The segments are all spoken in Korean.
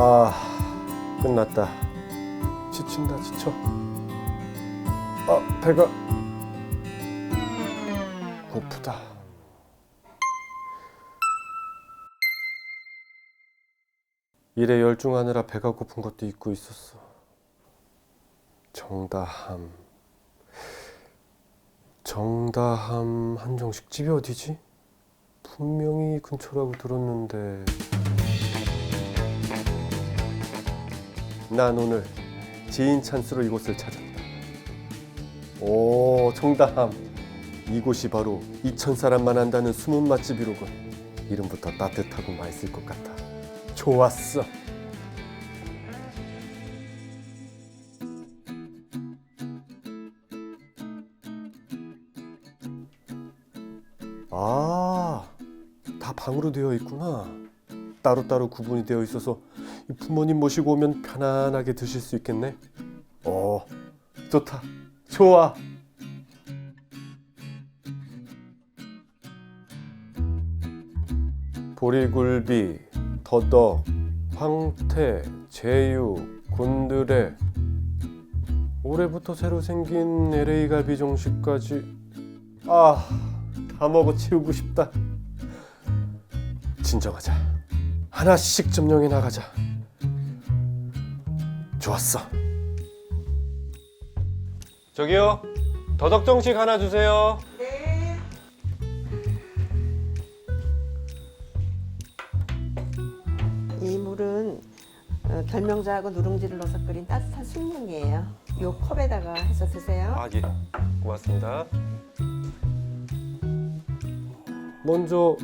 아, 끝났다. 지친다, 지쳐. 아, 배가 고프다. 일에 열중하느라 배가 고픈 것도 잊고 있었어. 정다함. 정다함 한정식 집이 어디지? 분명히 근처라고 들었는데. 난 오늘 지인 찬스로 이곳을 찾았다. 오, 정다함. 이곳이 바로 이천 사람만 한다는 숨은 맛집이로군. 이름부터 따뜻하고 맛있을 것 같아. 좋았어. 아, 다 방으로 되어 있구나. 따로따로 구분이 되어 있어서 이 부모님 모시고 오면 편안하게 드실 수 있겠네. 어, 좋다. 좋아. 보리굴비, 더덕, 황태, 제육, 곤드레. 올해부터 새로 생긴 LA 갈비 정식까지. 아, 다 먹어 치우고 싶다. 진정하자. 하나씩 점령해 나가자. 좋았어. 저기요. 더덕 정식 하나 주세요. 이 물은 어, 결명자하고 누룽지를 넣어서 끓인 따뜻한 숭늉이에요. 요 컵에다가 해서 드세요. 아, 예. 고맙습니다. 먼저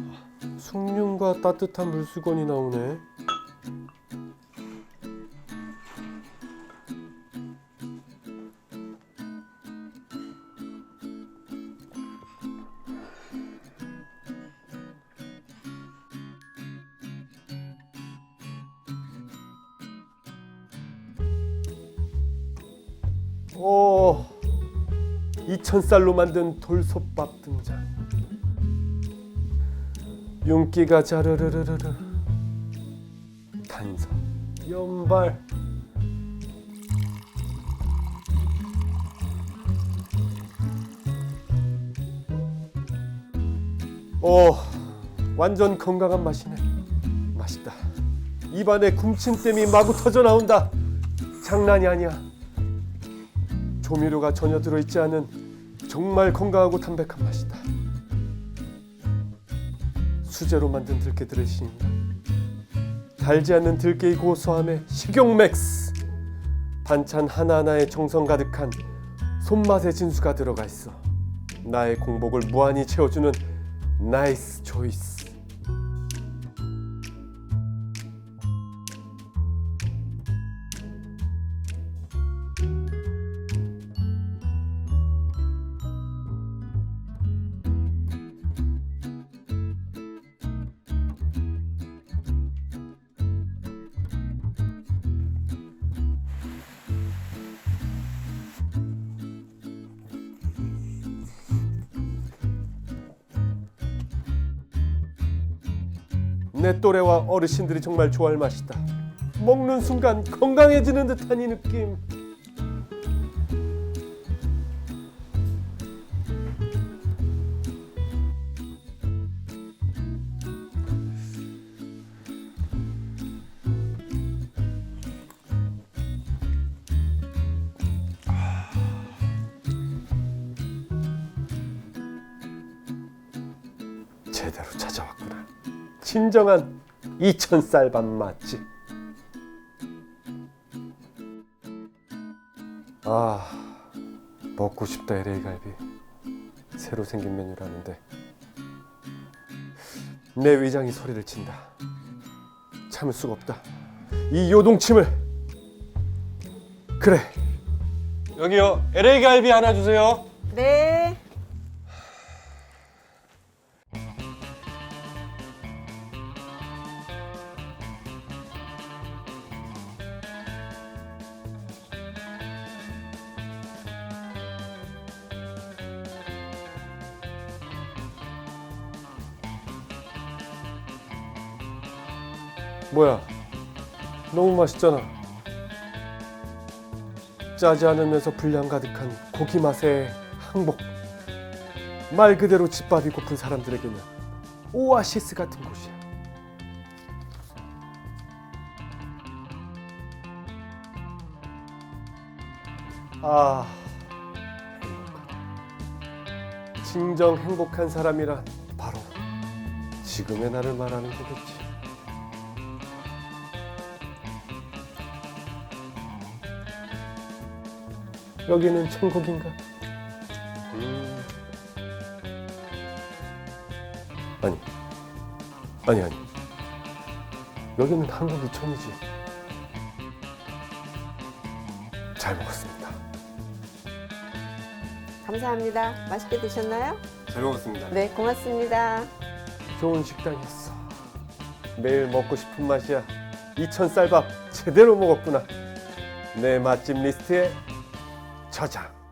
숭늉과 따뜻한 물수건이 나오네. 오, 이천쌀로 만든 돌솥밥 등장. 윤기가 자르르르르르. 탄성, 연발. 오, 완전 건강한 맛이네. 맛있다. 입안에 군침댐이 마구 터져 나온다. 장난이 아니야. 조미료가 전혀 들어있지 않은 정말 건강하고 담백한 맛이다. 수제로 만든 들깨 드레싱인가? 달지 않는 들깨의 고소함에 식용 맥스. 반찬 하나하나에 정성 가득한 손맛의 진수가 들어가 있어. 나의 공복을 무한히 채워주는 나이스 초이스. 내 또래와 어르신들이 정말 좋아할 맛이다. 먹는 순간 건강해지는 듯한 이 느낌. 제대로 찾아왔구나. 진정한 이천 쌀 밥 맛집. 아 먹고 싶다 LA 갈비. 새로 생긴 메뉴라는데 내 위장이 소리를 친다. 참을 수가 없다. 이 요동침을 그래. 여기요 LA 갈비 하나 주세요. 네. 뭐야? 너무 맛있잖아. 짜지 않으면서 분량 가득한 고기 맛의 항복. 말 그대로 집밥이 고픈 사람들에게는 오아시스 같은 곳이야. 아, 행복하다. 진정 행복한 사람이란 바로 지금의 나를 말하는 거겠지. 여기는 천국인가? 음. 아니, 아니 아니. 여기는 한국 이 천이지. 잘 먹었습니다. 감사합니다. 맛있게 드셨나요? 잘 먹었습니다. 네, 고맙습니다. 좋은 식당이었어. 매일 먹고 싶은 맛이야. 이천 쌀밥 제대로 먹었구나. 내 맛집 리스트에 저장.